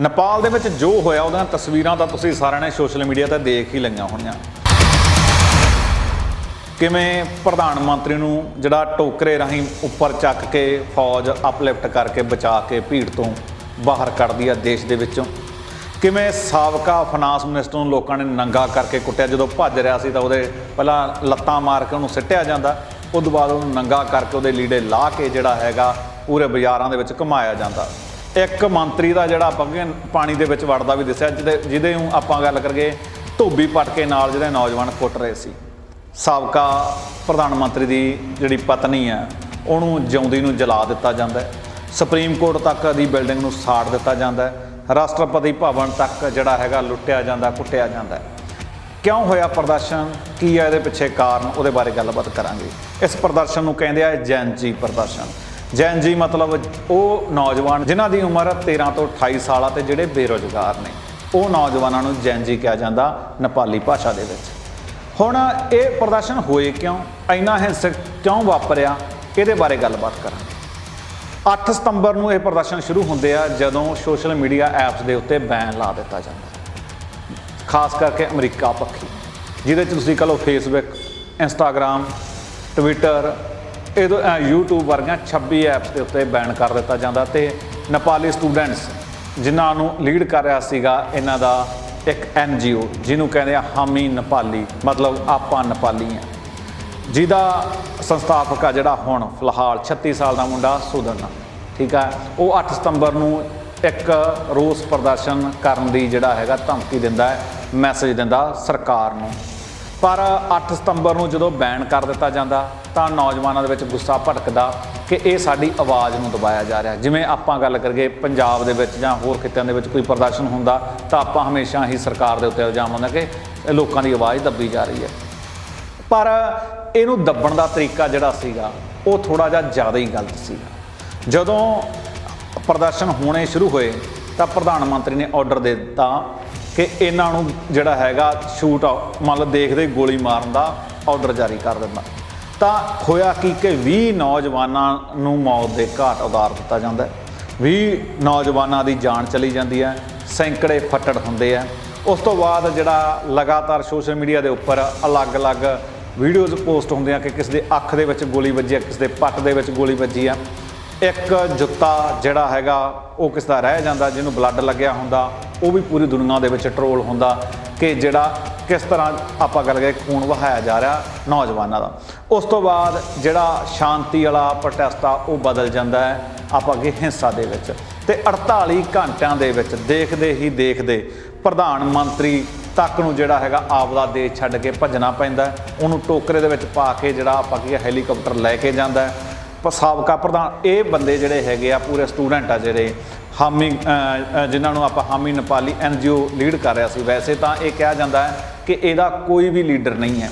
ਨੇਪਾਲ ਦੇ ਵਿੱਚ ਜੋ ਹੋਇਆ ਉਹਦੀਆਂ ਤਸਵੀਰਾਂ ਤਾਂ ਤੁਸੀਂ ਸਾਰਿਆਂ ਨੇ ਸੋਸ਼ਲ ਮੀਡੀਆ ਤੇ ਦੇਖ ਹੀ ਲਈਆਂ ਹੋਣੀਆਂ। ਕਿਵੇਂ ਪ੍ਰਧਾਨ ਮੰਤਰੀ ਨੂੰ ਜਿਹੜਾ ਟੋਕਰੇ ਰਾਹੀਂ ਉੱਪਰ ਚੱਕ ਕੇ ਫੌਜ ਅਪਲਿਫਟ ਕਰਕੇ ਬਚਾ ਕੇ ਭੀੜ ਤੋਂ ਬਾਹਰ ਕੱਢਦੀ ਆ ਦੇਸ਼ ਦੇ ਵਿੱਚੋਂ? ਕਿਵੇਂ ਸਾਬਕਾ ਫਾਈਨਾਂਸ ਮਿਨਿਸਟਰ ਨੂੰ ਲੋਕਾਂ ਨੇ ਨੰਗਾ ਕਰਕੇ ਕੁੱਟਿਆ? ਜਦੋਂ ਭੱਜ ਰਿਹਾ ਸੀ ਤਾਂ ਉਹਦੇ ਪਹਿਲਾਂ ਲੱਤਾਂ ਮਾਰ ਕੇ ਉਹਨੂੰ ਸਿੱਟਿਆ ਜਾਂਦਾ, ਉਸ ਤੋਂ ਬਾਅਦ ਉਹਨੂੰ ਨੰਗਾ ਕਰਕੇ ਉਹਦੇ ਲੀੜੇ ਲਾ ਕੇ ਜਿਹੜਾ ਹੈਗਾ, ਪੂਰੇ ਬਾਜ਼ਾਰਾਂ ਦੇ ਵਿੱਚ ਘੁਮਾਇਆ ਜਾਂਦਾ। ਇੱਕ ਮੰਤਰੀ ਦਾ ਜਿਹੜਾ ਆਪਾਂ ਕਹਿੰਦੇ ਪਾਣੀ ਦੇ ਵਿੱਚ ਵੜਦਾ ਵੀ ਦਿਸਿਆ, ਜਿਹਦੇ ਜਿਹਦੇ ਨੂੰ ਆਪਾਂ ਗੱਲ ਕਰੀਏ, ਧੋਬੀ ਪਟਕੇ ਨਾਲ ਜਿਹੜੇ ਨੌਜਵਾਨ ਕੁੱਟ ਰਹੇ ਸੀ। ਸਾਬਕਾ ਪ੍ਰਧਾਨ ਮੰਤਰੀ ਦੀ ਜਿਹੜੀ ਪਤਨੀ ਹੈ, ਉਹਨੂੰ ਜਿਉਂਦੀ ਨੂੰ ਜਲਾ ਦਿੱਤਾ ਜਾਂਦਾ ਹੈ। ਸੁਪਰੀਮ ਕੋਰਟ ਤੱਕ ਦੀ ਬਿਲਡਿੰਗ ਨੂੰ ਸਾੜ ਦਿੱਤਾ ਜਾਂਦਾ ਹੈ। ਰਾਸ਼ਟਰਪਤੀ ਭਵਨ ਤੱਕ ਜਿਹੜਾ ਹੈਗਾ ਲੁੱਟਿਆ ਜਾਂਦਾ, ਕੁੱਟਿਆ ਜਾਂਦਾ ਕਿਉਂ ਹੋਇਆ ਪ੍ਰਦਰਸ਼ਨ? ਕੀ ਹੈ ਇਹਦੇ ਪਿੱਛੇ ਕਾਰਨ? ਉਹਦੇ ਬਾਰੇ ਗੱਲਬਾਤ ਕਰਾਂਗੇ। ਇਸ ਪ੍ਰਦਰਸ਼ਨ ਨੂੰ ਕਹਿੰਦੇ ਆ ਜੈਨ ਜੀ ਪ੍ਰਦਰਸ਼ਨ। ਜੈਨ ਜੀ, ਮਤਲਬ ਉਹ ਨੌਜਵਾਨ ਜਿਨ੍ਹਾਂ ਦੀ ਉਮਰ 13 ਤੋਂ 28 ਸਾਲ ਆ ਤੇ ਜਿਹੜੇ ਬੇਰੋਜ਼ਗਾਰ ਨੇ, ਉਹ ਨੌਜਵਾਨਾਂ ਨੂੰ ਜੈਨ ਜੀ ਕਿਹਾ ਜਾਂਦਾ ਨੇਪਾਲੀ ਭਾਸ਼ਾ ਦੇ ਵਿੱਚ। ਹੁਣ ਇਹ ਪ੍ਰਦਰਸ਼ਨ ਹੋਏ ਕਿਉਂ? ਇੰਨਾ ਹਿੰਸਕ ਕਿਉਂ ਵਾਪਰਿਆ? ਇਹਦੇ ਬਾਰੇ ਗੱਲਬਾਤ ਕਰਾਂਗੇ। 8 ਸਤੰਬਰ ਨੂੰ ਇਹ ਪ੍ਰਦਰਸ਼ਨ ਸ਼ੁਰੂ ਹੁੰਦੇ ਆ ਜਦੋਂ ਸੋਸ਼ਲ ਮੀਡੀਆ ਐਪਸ ਦੇ ਉੱਤੇ ਬੈਨ ਲਾ ਦਿੱਤਾ ਜਾਂਦਾ ਖਾਸ ਕਰਕੇ ਅਮਰੀਕਾ ਪੱਖੀ, ਜਿਹਦੇ 'ਚ ਤੁਸੀਂ ਕਹ ਲਓ ਫੇਸਬੁੱਕ ਇੰਸਟਾਗ੍ਰam ਟਵਿੱਟਰ ਇਹਦੋਂ ਅ, YouTube ਵਰਗੀਆਂ 26 ਐਪਸ ਦੇ ਉੱਤੇ ਬੈਨ ਕਰ ਦਿੱਤਾ ਜਾਂਦਾ ਤੇ ਨੇਪਾਲੀ ਸਟੂਡੈਂਟਸ ਜਿਨ੍ਹਾਂ ਨੂੰ ਲੀਡ ਕਰ ਰਿਹਾ ਸੀਗਾ ਇਹਨਾਂ ਦਾ ਇੱਕ NGO ਜਿਹਨੂੰ ਕਹਿੰਦੇ ਆ ਹਾਮੀ ਨੇਪਾਲੀ ਮਤਲਬ ਆਪਾਂ ਨੇਪਾਲੀ ਆ। ਜਿਹਦਾ ਸੰਸਥਾਪਕ ਆ ਜਿਹੜਾ ਹੁਣ ਫਿਲਹਾਲ 36 ਸਾਲ ਦਾ ਮੁੰਡਾ ਸੁਦਨ ਠੀਕ ਆ। ਉਹ 8 ਸਤੰਬਰ ਨੂੰ ਇੱਕ ਰੋਸ ਪ੍ਰਦਰਸ਼ਨ ਕਰਨ ਦੀ ਜਿਹੜਾ ਹੈਗਾ ਧਮਕੀ ਦਿੰਦਾ ਹੈ ਮੈਸੇਜ ਦਿੰਦਾ ਸਰਕਾਰ ਨੂੰ। ਪਰ 8 ਸਤੰਬਰ ਨੂੰ ਜਦੋਂ ਬੈਨ ਕਰ ਦਿੱਤਾ ਜਾਂਦਾ, ਤਾਂ ਨੌਜਵਾਨਾਂ ਦੇ ਵਿੱਚ ਗੁੱਸਾ ਭੜਕਦਾ ਕਿ ਇਹ ਸਾਡੀ ਆਵਾਜ਼ ਨੂੰ ਦਬਾਇਆ ਜਾ ਰਿਹਾ। ਜਿਵੇਂ ਆਪਾਂ ਗੱਲ ਕਰੀਏ ਪੰਜਾਬ ਦੇ ਵਿੱਚ ਜਾਂ ਹੋਰ ਖਿੱਤਿਆਂ ਦੇ ਵਿੱਚ ਕੋਈ ਪ੍ਰਦਰਸ਼ਨ ਹੁੰਦਾ, ਤਾਂ ਆਪਾਂ ਹਮੇਸ਼ਾ ਹੀ ਸਰਕਾਰ ਦੇ ਉੱਤੇ ਇਲਜ਼ਾਮ ਲਾਉਂਦੇ ਕਿ ਲੋਕਾਂ ਦੀ ਆਵਾਜ਼ ਦੱਬੀ ਜਾ ਰਹੀ ਹੈ। ਪਰ ਇਹਨੂੰ ਦੱਬਣ ਦਾ ਤਰੀਕਾ ਜਿਹੜਾ ਸੀਗਾ, ਉਹ ਥੋੜਾ ਜਿਹਾ ਜ਼ਿਆਦਾ ਹੀ ਗਲਤ ਸੀਗਾ। ਜਦੋਂ ਪ੍ਰਦਰਸ਼ਨ ਹੋਣੇ ਸ਼ੁਰੂ ਹੋਏ, ਤਾਂ ਪ੍ਰਧਾਨ ਮੰਤਰੀ ਨੇ ਆਰਡਰ ਦੇ ਦਿੱਤਾ ਕਿ ਇਹਨਾਂ ਨੂੰ ਜਿਹੜਾ ਹੈਗਾ ਸ਼ੂਟ ਮੰਨ ਲਓ ਦੇਖਦੇ ਗੋਲੀ ਮਾਰਨ ਦਾ ਆਰਡਰ ਜਾਰੀ ਕਰ ਦਿੰਦਾ। ਤਾਂ ਹੋਇਆ ਕੀ ਕਿ 20 ਨੌਜਵਾਨਾਂ ਨੂੰ ਮੌਤ ਦੇ ਘਾਟ ਉਤਾਰ ਦਿੱਤਾ ਜਾਂਦਾ ਹੈ। 20 ਨੌਜਵਾਨਾਂ ਦੀ ਜਾਨ ਚਲੀ ਜਾਂਦੀ ਹੈ, ਸੈਂਕੜੇ ਫੱਟੜ ਹੁੰਦੇ ਆ ਉਸ ਤੋਂ ਬਾਅਦ ਜਿਹੜਾ ਲਗਾਤਾਰ ਸੋਸ਼ਲ ਮੀਡੀਆ ਦੇ ਉੱਪਰ ਅਲੱਗ-ਅਲੱਗ ਵੀਡੀਓਜ਼ ਪੋਸਟ ਹੁੰਦੀਆਂ ਕਿ ਕਿਸ ਦੇ ਅੱਖ ਦੇ ਵਿੱਚ ਗੋਲੀ ਵੱਜੀ ਹੈ, ਕਿਸ ਦੇ ਪੱਟ ਦੇ ਵਿੱਚ ਗੋਲੀ ਵੱਜੀ ਆ ਇੱਕ ਜੁੱਤਾ ਜਿਹੜਾ ਹੈਗਾ ਉਹ ਕਿਸ ਦਾ ਰਹਿ ਜਾਂਦਾ, ਜਿਹਨੂੰ ਬਲੱਡ ਲੱਗਿਆ ਹੁੰਦਾ ਉਹ ਵੀ ਪੂਰੀ ਦੁਨੀਆ ਦੇ ਵਿੱਚ ਟਰੋਲ ਹੁੰਦਾ ਕਿ ਜਿਹੜਾ ਕਿਸ ਤਰ੍ਹਾਂ ਆਪਾਂ ਗੱਲ ਕਰੀਏ ਖੂਨ ਵਹਾਇਆ ਜਾ ਰਿਹਾ ਨੌਜਵਾਨਾਂ ਦਾ। ਉਸ ਤੋਂ ਬਾਅਦ ਜਿਹੜਾ ਸ਼ਾਂਤੀ ਵਾਲਾ ਪ੍ਰੋਟੈਸਟ ਆ, ਉਹ ਬਦਲ ਜਾਂਦਾ ਹੈ ਆਪਾਂ ਕਿ ਹਿੰਸਾ ਦੇ ਵਿੱਚ। ਤੇ 48 ਘੰਟਿਆਂ ਦੇ ਵਿੱਚ ਦੇਖਦੇ ਹੀ ਦੇਖਦੇ ਪ੍ਰਧਾਨ ਮੰਤਰੀ ਤੱਕ ਨੂੰ ਜਿਹੜਾ ਹੈਗਾ ਆਪਦਾ ਦੇਸ਼ ਛੱਡ ਕੇ ਭੱਜਣਾ ਪੈਂਦਾ ਉਹਨੂੰ ਟੋਕਰੇ ਦੇ ਵਿੱਚ ਪਾ ਕੇ ਜਿਹੜਾ ਆਪਾਂ ਕੀ ਹੈਲੀਕਾਪਟਰ ਲੈ ਕੇ ਜਾਂਦਾ ਸਾਬਕਾ ਪ੍ਰਧਾਨ ਇਹ ਬੰਦੇ ਜਿਹੜੇ ਹੈਗੇ ਆ ਪੂਰੇ ਸਟੂਡੈਂਟ ਆ ਜਿਹੜੇ ਹਾਮੀ ਅ, ਜਿਨ੍ਹਾਂ ਨੂੰ ਆਪਾਂ ਹਾਮੀ ਨੇਪਾਲੀ ਐਨਜੀਓ ਲੀਡ ਕਰ ਰਿਹਾ ਸੀ। ਵੈਸੇ ਤਾਂ ਇਹ ਕਿਹਾ ਜਾਂਦਾ ਹੈ ਕਿ ਇਹਦਾ ਕੋਈ ਵੀ ਲੀਡਰ ਨਹੀਂ ਹੈ।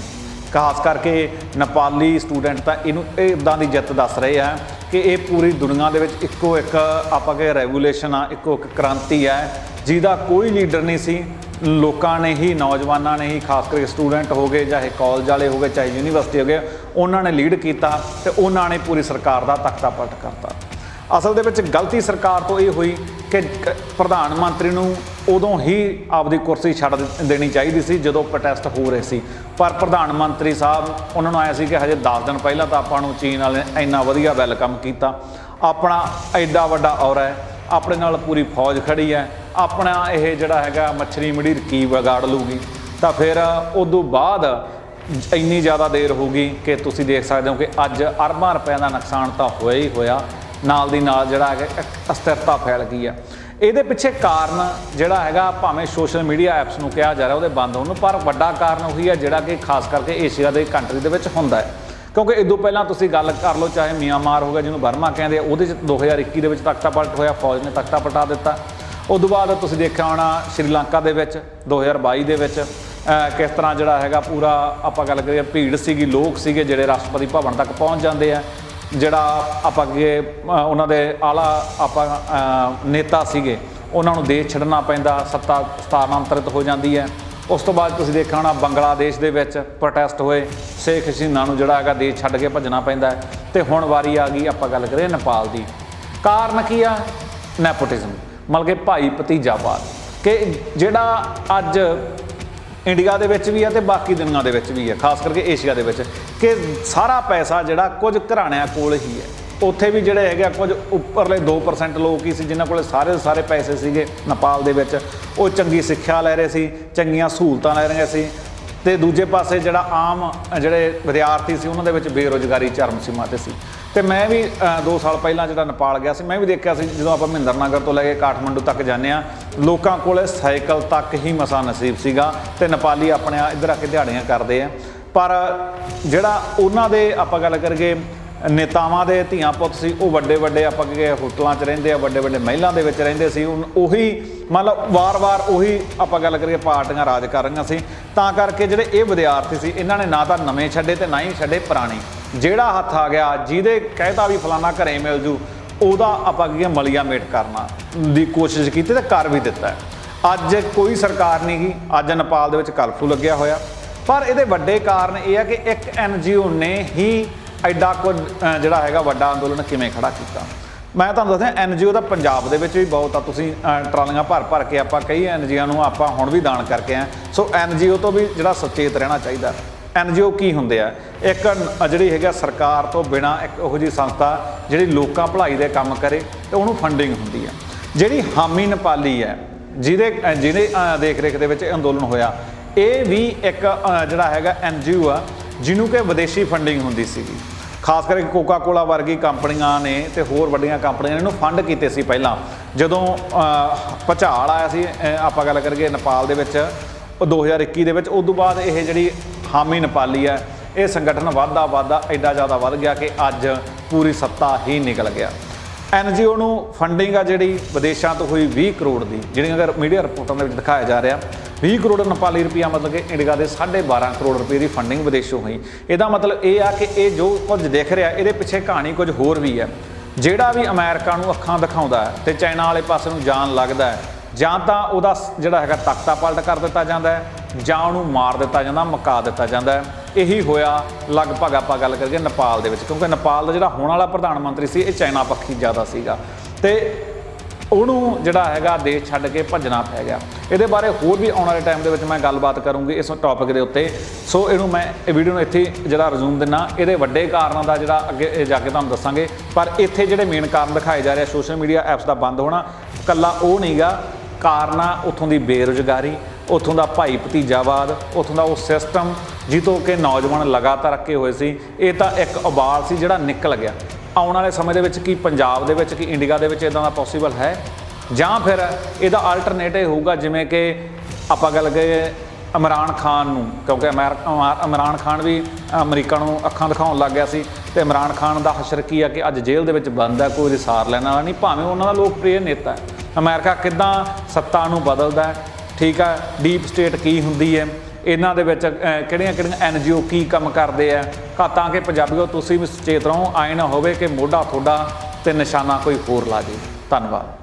ਖਾਸ ਕਰਕੇ ਨੇਪਾਲੀ ਸਟੂਡੈਂਟ ਤਾਂ ਇਹਨੂੰ ਇਹ ਇਦਾਂ ਦੀ ਜਿੱਤ ਦੱਸ ਰਹੇ ਆ। ਕਿ ਇਹ ਪੂਰੀ ਦੁਨੀਆ ਦੇ ਵਿੱਚ ਇੱਕੋ ਇੱਕ ਆਪਾਂ ਕਹੇ ਰੈਵੋਲੂਸ਼ਨ ਆ, ਇੱਕੋ ਇੱਕ ਕ੍ਰਾਂਤੀ ਹੈ, ਜਿਹਦਾ ਕੋਈ ਲੀਡਰ ਨਹੀਂ ਸੀ। ਲੋਕਾਂ ਨੇ ਹੀ, ਨੌਜਵਾਨਾਂ ਨੇ ਹੀ, ਖਾਸ ਕਰਕੇ ਸਟੂਡੈਂਟ ਹੋ ਗਏ, ਚਾਹੇ ਕਾਲਜ ਵਾਲੇ ਹੋ ਗਏ, ਚਾਹੇ ਯੂਨੀਵਰਸਿਟੀ ਹੋ ਗਏ, ਉਹਨਾਂ ਨੇ ਲੀਡ ਕੀਤਾ ਤੇ ਉਹਨਾਂ ਨੇ ਪੂਰੀ ਸਰਕਾਰ ਦਾ ਤਖਤਾ ਪਲਟ ਕਰਤਾ। ਅਸਲ ਦੇ ਵਿੱਚ ਗਲਤੀ ਸਰਕਾਰ ਤੋਂ ਇਹ ਹੋਈ ਕਿ ਪ੍ਰਧਾਨ ਮੰਤਰੀ ਨੂੰ ਉਦੋਂ ਹੀ ਆਪਦੀ ਕੁਰਸੀ ਛੱਡ ਦੇਣੀ ਚਾਹੀਦੀ ਸੀ, ਜਦੋਂ ਪ੍ਰੋਟੈਸਟ ਹੋ ਰਹੇ ਸੀ। ਪਰ ਪ੍ਰਧਾਨ ਮੰਤਰੀ ਸਾਹਿਬ, ਉਹਨਾਂ ਨੂੰ ਆਇਆ ਸੀ ਕਿ ਹਜੇ 10 ਦਿਨ ਪਹਿਲਾਂ ਤਾਂ ਆਪਾਂ ਨੂੰ ਚੀਨ ਵਾਲੇ ਇੰਨਾ ਵਧੀਆ ਵੈਲਕਮ ਕੀਤਾ। ਆਪਣਾ ਐਡਾ ਵੱਡਾ ਔਰਾ ਹੈ, ਆਪਣੇ ਨਾਲ ਪੂਰੀ ਫੌਜ ਖੜੀ ਹੈ, ਆਪਣਾ ਇਹ ਜਿਹੜਾ ਹੈਗਾ ਮੱਛਰੀ ਮੜੀਰ ਕੀ ਵਿਗਾੜ ਲੂਗੀ ਤਾਂ ਫਿਰ ਉਦੋਂ ਬਾਅਦ ਇੰਨੀ ਜ਼ਿਆਦਾ ਦੇਰ ਹੋ ਗਈ ਕਿ ਤੁਸੀਂ ਦੇਖ ਸਕਦੇ ਹੋ ਕਿ ਅੱਜ ਅਰਬਾਂ ਰੁਪਏ ਦਾ ਨੁਕਸਾਨ ਤਾਂ ਹੋਇਆ ਹੀ ਹੋਇਆ। ਨਾਲ ਦੀ ਨਾਲ ਜਿਹੜਾ ਹੈਗਾ ਇੱਕ ਅਸਥਿਰਤਾ ਫੈਲ ਗਈ ਆ। ਇਹਦੇ ਪਿੱਛੇ ਕਾਰਨ ਜਿਹੜਾ ਹੈਗਾ ਭਾਵੇਂ ਸੋਸ਼ਲ ਮੀਡੀਆ ਐਪਸ ਨੂੰ ਕਿਹਾ ਜਾ ਰਿਹਾ ਉਹਦੇ ਬੰਦ ਹੋਣ ਨੂੰ, ਪਰ ਵੱਡਾ ਕਾਰਨ ਉਹੀ ਹੈ ਜਿਹੜਾ ਕਿ ਖਾਸ ਕਰਕੇ ਏਸ਼ੀਆ ਦੇ ਕੰਟਰੀ ਦੇ ਵਿੱਚ ਹੁੰਦਾ ਹੈ। ਕਿਉਂਕਿ ਇਦੋਂ ਪਹਿਲਾਂ ਤੁਸੀਂ ਗੱਲ ਕਰ ਲਓ, ਚਾਹੇ ਮਿਆਂਮਾਰ ਹੋ ਗਿਆ ਜਿਹਨੂੰ ਬਰਮਾ ਕਹਿੰਦੇ ਆ, ਉਹਦੇ ਚ 2021 ਦੇ ਵਿੱਚ ਤਖਤਾ ਪਲਟ ਹੋਇਆ, ਫੌਜ ਨੇ ਤਖਤਾ ਪਲਟਾ ਦਿੱਤਾ। ਉਦੋਂ ਬਾਅਦ ਤੁਸੀਂ ਦੇਖਿਆ ਹੋਣਾ ਸ਼੍ਰੀਲੰਕਾ ਦੇ ਵਿੱਚ 2022 ਦੇ ਵਿੱਚ ਕਿਸ ਤਰ੍ਹਾਂ ਜਿਹੜਾ ਹੈਗਾ ਪੂਰਾ ਆਪਾਂ ਗੱਲ ਕਰੀਏ, ਭੀੜ ਸੀਗੀ, ਲੋਕ ਸੀਗੇ ਜਿਹੜੇ ਰਾਸ਼ਟਰਪਤੀ ਭਵਨ ਤੱਕ ਪਹੁੰਚ ਜਾਂਦੇ ਆ। ਜਿਹੜਾ ਆਪਾਂ ਅੱਗੇ ਉਹਨਾਂ ਦੇ ਆਲਾ ਆਪਾਂ ਨੇਤਾ ਸੀਗੇ, ਉਹਨਾਂ ਨੂੰ ਦੇਸ਼ ਛੱਡਣਾ ਪੈਂਦਾ, ਸੱਤਾ ਸਥਾਨਾਂਤਰਿਤ ਹੋ ਜਾਂਦੀ ਹੈ। ਉਸ ਤੋਂ ਬਾਅਦ ਤੁਸੀਂ ਦੇਖਿਆ ਹੋਣਾ, ਬੰਗਲਾਦੇਸ਼ ਦੇ ਵਿੱਚ ਪ੍ਰੋਟੈਸਟ ਹੋਏ। ਸ਼ੇਖ ਹਸੀਨਾ ਨੂੰ ਜਿਹੜਾ ਹੈਗਾ ਦੇਸ਼ ਛੱਡ ਕੇ ਭੱਜਣਾ ਪੈਂਦਾ ਹੈ। ਤੇ ਹੁਣ ਵਾਰੀ ਆ ਗਈ ਆਪਾਂ ਗੱਲ ਕਰੀਏ ਨੇਪਾਲ ਦੀ। ਕਾਰਨ ਕੀ ਆ? ਨੈਪੋਟਿਜ਼ਮ ਮਤਲਬ ਕਿ ਭਾਈ ਭਤੀਜਾਵਾਦ ਕਿ ਜਿਹੜਾ ਅੱਜ ਇੰਡੀਆ ਦੇ ਵਿੱਚ ਵੀ ਹੈ ਤੇ ਬਾਕੀ ਦੁਨੀਆ ਦੇ ਵਿੱਚ ਵੀ ਹੈ, ਖਾਸ ਕਰਕੇ ਏਸ਼ੀਆ ਦੇ ਵਿੱਚ, ਕਿ ਸਾਰਾ ਪੈਸਾ ਜਿਹੜਾ ਕੁਝ ਘਰਾਣਿਆਂ ਕੋਲ ਹੀ ਹੈ। ਉੱਥੇ ਵੀ ਜਿਹੜੇ ਹੈਗੇ ਆ, ਕੁਝ ਉੱਪਰਲੇ 2% ਲੋਕ ਹੀ ਸੀ, ਜਿਨ੍ਹਾਂ ਕੋਲੇ ਸਾਰੇ ਦੇ ਸਾਰੇ ਪੈਸੇ ਸੀਗੇ ਨੇਪਾਲ ਦੇ ਵਿੱਚ। ਉਹ ਚੰਗੀ ਸਿੱਖਿਆ ਲੈ ਰਹੇ ਸੀ, ਚੰਗੀਆਂ ਸਹੂਲਤਾਂ ਲੈ ਰਹੇ ਸੀ। ਤੇ ਦੂਜੇ ਪਾਸੇ ਜਿਹੜਾ ਆਮ ਜਿਹੜੇ ਵਿਦਿਆਰਥੀ ਸੀ, ਉਹਨਾਂ ਦੇ ਵਿੱਚ ਬੇਰੋਜ਼ਗਾਰੀ, ਚਰਮ ਸੀਮਾ ਤੇ ਸੀ। ਤੇ ਮੈਂ ਵੀ 2 ਸਾਲ ਪਹਿਲਾਂ ਜਿਹੜਾ ਨੇਪਾਲ ਗਿਆ ਸੀ, ਮੈਂ ਵੀ ਦੇਖਿਆ ਸੀ ਜਦੋਂ ਆਪਾਂ ਮਹਿੰਦਰ ਨਗਰ ਤੋਂ ਲੈ ਕੇ ਕਾਠਮੰਡੂ ਤੱਕ ਜਾਂਦੇ ਆ ਲੋਕਾਂ ਕੋਲੇ ਸਾਈਕਲ ਤੱਕ ਹੀ ਮਸਾ ਨਸੀਬ ਸੀਗਾ ਤੇ ਨੇਪਾਲੀ ਆਪਣੇ ਆ ਇੱਧਰ ਆ ਕੇ ਦਿਹਾੜੀਆਂ ਕਰਦੇ ਆ। ਪਰ ਜਿਹੜਾ ਉਹਨਾਂ ਦੇ ਆਪਾਂ ਗੱਲ ਕਰੀਏ, ਨੇਤਾਵਾਂ ਦੇ ਧੀਆਂ ਪੁੱਤ ਸੀ, ਉਹ ਵੱਡੇ ਵੱਡੇ ਆਪਾਂ ਕਿ ਹੋਟਲਾਂ 'ਚ ਰਹਿੰਦੇ ਆ, ਵੱਡੇ ਵੱਡੇ ਮਹਿਲਾਂ ਦੇ ਵਿੱਚ ਰਹਿੰਦੇ ਸੀ, ਉਨ- ਉਹੀ ਮਤਲਬ ਵਾਰ-ਵਾਰ ਉਹੀ ਆਪਾਂ ਗੱਲ ਕਰੀਏ ਪਾਰਟੀਆਂ ਰਾਜ ਕਰ ਰਹੀਆਂ ਸੀ। ਤਾਂ ਕਰਕੇ ਜਿਹੜੇ ਇਹ ਵਿਦਿਆਰਥੀ ਸੀ, ਇਹਨਾਂ ਨੇ ਨਾ ਤਾਂ ਨਵੇਂ ਛੱਡੇ ਤੇ ਨਾ ਹੀ ਛੱਡੇ ਪੁਰਾਣੇ। ਜਿਹੜਾ ਹੱਥ ਆ ਗਿਆ, ਜਿਹਦੇ ਕਹਿਤਾ ਵੀ ਫਲਾਣਾ ਘਰੇ ਮਿਲ ਜੂ, ਉਹਦਾ ਆਪਾਂ ਕੀ ਮਲੀਆ ਮੇਟ ਕਰਨਾ ਦੀ ਕੋਸ਼ਿਸ਼ ਕੀਤੀ ਤੇ ਕਰ ਵੀ ਦਿੱਤਾ ਅੱਜ ਕੋਈ ਸਰਕਾਰ ਨਹੀਂ ਗਈ, ਅੱਜ ਨੇਪਾਲ ਦੇ ਵਿੱਚ ਕਰਫਿਊ ਲੱਗਿਆ ਹੋਇਆ। ਪਰ ਇਹਦੇ ਵੱਡੇ ਕਾਰਨ ਇਹ ਆ ਕਿ ਇੱਕ ਐਨਜੀਓ ਨੇ ਹੀ ਐਡਾ ਕੁ ਜਿਹੜਾ ਹੈਗਾ ਵੱਡਾ ਅੰਦੋਲਨ ਕਿਵੇਂ ਖੜਾ ਕੀਤਾ। ਮੈਂ ਤੁਹਾਨੂੰ ਦੱਸਦਾ ਐਨਜੀਓ ਦਾ ਪੰਜਾਬ ਦੇ ਵਿੱਚ ਵੀ ਬਹੁਤ ਆ, ਤੁਸੀਂ ਟਰਾਲੀਆਂ ਭਰ ਭਰ ਕੇ ਆਪਾਂ ਕਈ ਐਨਜੀਓ ਨੂੰ ਆਪਾਂ ਹੁਣ ਵੀ ਦਾਨ ਕਰਕੇ ਆ ਸੋ ਐਨਜੀਓ ਤੋਂ ਵੀ ਜਿਹੜਾ ਸੁਚੇਤ ਰਹਿਣਾ ਚਾਹੀਦਾ। ਐਨਜੀਓ ਕੀ ਹੁੰਦੇ ਆ? ਇੱਕ ਨ- ਜਿਹੜੀ ਹੈਗਾ ਸਰਕਾਰ ਤੋਂ ਬਿਨਾ ਇੱਕ ਉਹੋ ਜਿਹੀ ਸੰਸਥਾ ਜਿਹੜੀ ਲੋਕਾਂ ਭਲਾਈ ਦੇ ਕੰਮ ਕਰੇ ਤੇ ਉਹਨੂੰ ਫੰਡਿੰਗ ਹੁੰਦੀ ਆ। ਜਿਹੜੀ ਹਾਮੀ ਨੇਪਾਲੀ ਹੈ ਜਿਹਦੇ ਜਿਹਦੇ ਦੇਖ ਰੇਖ ਦੇ ਵਿੱਚ ਅੰਦੋਲਨ ਹੋਇਆ ਇਹ ਵੀ ਇੱਕ ਜਿਹੜਾ ਹੈਗਾ ਐਨਜੀਓ ਆ ਜਿਹਨੂੰ ਕਿ ਵਿਦੇਸ਼ੀ ਫੰਡਿੰਗ ਹੁੰਦੀ ਸੀਗੀ। ਖਾਸ ਕਰਕੇ ਕੋਕਾ ਕੋਲਾ ਵਰਗੀ ਕੰਪਨੀਆਂ ਨੇ ਤੇ ਹੋਰ ਵੱਡੀਆਂ ਕੰਪਨੀਆਂ ਨੇ ਇਹਨੂੰ ਫੰਡ ਕੀਤੇ ਸੀ ਪਹਿਲਾਂ। ਜਦੋਂ ਅ, ਆਇਆ ਸੀ ਆਪਾਂ ਗੱਲ ਕਰੀਏ ਨੇਪਾਲ ਦੇ ਵਿੱਚ ਉਹ 2021 ਦੇ ਵਿੱਚ ਉਸ ਤੋਂ ਬਾਅਦ ਇਹ ਜਿਹੜੀ ਹਾਮੀ ਨੇਪਾਲੀ ਹੈ। ਇਹ ਸੰਗਠਨ ਵਾਧਾ ਵਾਧਾ ਐਡਾ ਜ਼ਿਆਦਾ ਵੱਧ ਗਿਆ ਕਿ ਅੱਜ ਪੂਰੀ ਸੱਤਾ ਹੀ ਨਿਕਲ ਗਿਆ। ਐਨਜੀਓ ਨੂੰ ਫੰਡਿੰਗ ਆ ਜਿਹੜੀ ਵਿਦੇਸ਼ਾਂ ਤੋਂ ਹੋਈ 20 ਕਰੋੜ ਦੀ, ਜਿਹੜੀਆਂ ਅਗਰ ਮੀਡੀਆ ਰਿਪੋਰਟਾਂ ਦੇ ਵਿੱਚ ਦਿਖਾਇਆ ਜਾ ਰਿਹਾ 20 ਕਰੋੜ ਨੇਪਾਲੀ ਰੁਪਈਆ ਮਤਲਬ ਕਿ ਇੰਡੀਆ ਦੇ 12.5 ਕਰੋੜ ਰੁਪਏ ਦੀ ਫੰਡਿੰਗ ਵਿਦੇਸ਼ੋਂ ਹੋਈ। ਇਹਦਾ ਮਤਲਬ ਇਹ ਆ ਕਿ ਇਹ ਜੋ ਕੁਝ ਦਿਖ ਰਿਹਾ, ਇਹਦੇ ਪਿੱਛੇ ਕਹਾਣੀ ਕੁਝ ਹੋਰ ਵੀ ਹੈ। ਜਿਹੜਾ ਵੀ ਅਮਰੀਕਾ ਨੂੰ ਅੱਖਾਂ ਦਿਖਾਉਂਦਾ ਹੈ ਤੇ ਚਾਈਨਾ ਵਾਲੇ ਪਾਸੇ ਨੂੰ ਜਾਣ ਲੱਗਦਾ ਹੈ, ਜਾਂ ਤਾਂ ਉਹਦਾ ਜਿਹੜਾ ਹੈਗਾ ਤਖਤਾ ਪਲਟ ਕਰ ਦਿੱਤਾ ਜਾਂਦਾ ਹੈ ਜਾਂ ਉਹਨੂੰ ਮਾਰ ਦਿੱਤਾ ਜਾਂਦਾ, ਮਕਾ ਦਿੱਤਾ ਜਾਂਦਾ ਹੈ। ਇਹੀ ਹੋਇਆ ਲਗਭਗ ਆਪਾਂ ਗੱਲ ਕਰੀਏ ਨੇਪਾਲ ਦੇ ਵਿੱਚ, ਕਿਉਂਕਿ ਨੇਪਾਲ ਦਾ ਜਿਹੜਾ ਹੋਣ ਵਾਲਾ ਪ੍ਰਧਾਨ ਮੰਤਰੀ ਸੀ, ਇਹ ਚਾਈਨਾ ਪੱਖੀ ਜ਼ਿਆਦਾ ਸੀਗਾ। ਤੇ ਉਹਨੂੰ ਜਿਹੜਾ ਹੈਗਾ ਦੇਸ਼ ਛੱਡ ਕੇ ਭੱਜਣਾ ਪੈ ਗਿਆ। ਇਹਦੇ ਬਾਰੇ ਹੋਰ ਵੀ ਆਉਣ ਵਾਲੇ ਟਾਈਮ ਦੇ ਵਿੱਚ ਮੈਂ ਗੱਲਬਾਤ ਕਰੂੰਗੀ ਇਸ ਟੌਪਿਕ ਦੇ ਉੱਤੇ। ਸੋ ਇਹਨੂੰ ਮੈਂ ਇਹ ਵੀਡੀਓ ਨੂੰ ਇੱਥੇ ਜਿਹੜਾ ਰਿਜ਼ੂਮ ਦਿੰਨਾ, ਇਹਦੇ ਵੱਡੇ ਕਾਰਨਾਂ ਦਾ ਜਿਹੜਾ ਅੱਗੇ ਜਾ ਕੇ ਤੁਹਾਨੂੰ ਦੱਸਾਂਗੇ। ਪਰ ਇੱਥੇ ਜਿਹੜੇ ਮੇਨ ਕਾਰਨ ਦਿਖਾਏ ਜਾ ਰਹੇ ਸੋਸ਼ਲ ਮੀਡੀਆ ਐਪਸ ਦਾ ਬੰਦ ਹੋਣਾ, ਕੱਲਾ ਉਹ ਨਹੀਂਗਾ ਕਾਰਨਾ ਉਥੋਂ ਦੀ ਬੇਰੁਜ਼ਗਾਰੀ ਉਥੋਂ ਦਾ ਭਾਈ ਭਤੀਜਾਵਾਦ, ਉਥੋਂ ਦਾ ਉਹ ਸਿਸਟਮ ਜਿੱਤੋਂ ਕਿ ਨੌਜਵਾਨ ਲਗਾਤਾਰ ਅੱਕੇ ਹੋਏ ਸੀ, ਇਹ ਤਾਂ ਇੱਕ ਉਬਾਲ ਸੀ ਜਿਹੜਾ ਨਿਕਲ ਗਿਆ। ਆਉਣ ਵਾਲੇ ਸਮੇਂ ਦੇ ਵਿੱਚ ਕੀ ਪੰਜਾਬ ਦੇ ਵਿੱਚ, ਕੀ ਇੰਡੀਆ ਦੇ ਵਿੱਚ ਇਦਾਂ ਦਾ ਪੋਸੀਬਲ ਹੈ? ਜਾਂ ਫਿਰ ਇਹਦਾ ਆਲਟਰਨੇਟਿਵ ਹੋਊਗਾ ਜਿਵੇਂ ਕਿ ਆਪਾਂ ਗੱਲ ਕਰੀਏ ਇਮਰਾਨ ਖਾਨ ਨੂੰ, ਕਿਉਂਕਿ ਅਮੈਰ- ਅਮਾ- ਇਮਰਾਨ ਖਾਨ ਵੀ ਅਮਰੀਕਾ ਨੂੰ ਅੱਖਾਂ ਦਿਖਾਉਣ ਲੱਗ ਗਿਆ ਸੀ ਤੇ ਇਮਰਾਨ ਖਾਨ ਦਾ ਹਸ਼ਰ ਕੀ ਆ ਕਿ ਅੱਜ ਜੇਲ੍ਹ ਦੇ ਵਿੱਚ ਬੰਦ ਹੈ ਕੋਈ ਰਿਸਾਰ ਲੈਣ ਵਾਲਾ ਨਹੀਂ, ਭਾਵੇਂ ਉਹਨਾਂ ਦਾ ਲੋਕਪ੍ਰਿਯ ਨੇਤਾ ਹੈ। ਅਮਰੀਕਾ ਕਿੱਦਾਂ ਸੱਤਾ ਨੂੰ ਬਦਲਦਾ ਹੈ ਠੀਕ ਆ ਡੀਪ ਸਟੇਟ ਕੀ ਹੁੰਦੀ ਹੈ, ਇਹਨਾਂ ਦੇ ਵਿੱਚ ਕਿਹੜੀਆਂ ਕਿਹੜੀਆਂ ਐਨਜੀਓ ਕੀ ਕੰਮ ਕਰਦੇ ਆ ਤਾਂ ਤਾਂ ਕਿ ਪੰਜਾਬੀਓ ਤੁਸੀਂ ਵੀ ਸੁਚੇਤ ਰਹੋ, ਆਏ ਨਾ ਹੋਵੇ ਕਿ ਮੋਢਾ ਤੁਹਾਡਾ ਤੇ ਨਿਸ਼ਾਨਾ ਕੋਈ ਹੋਰ ਲਾ ਜੇ। ਧੰਨਵਾਦ।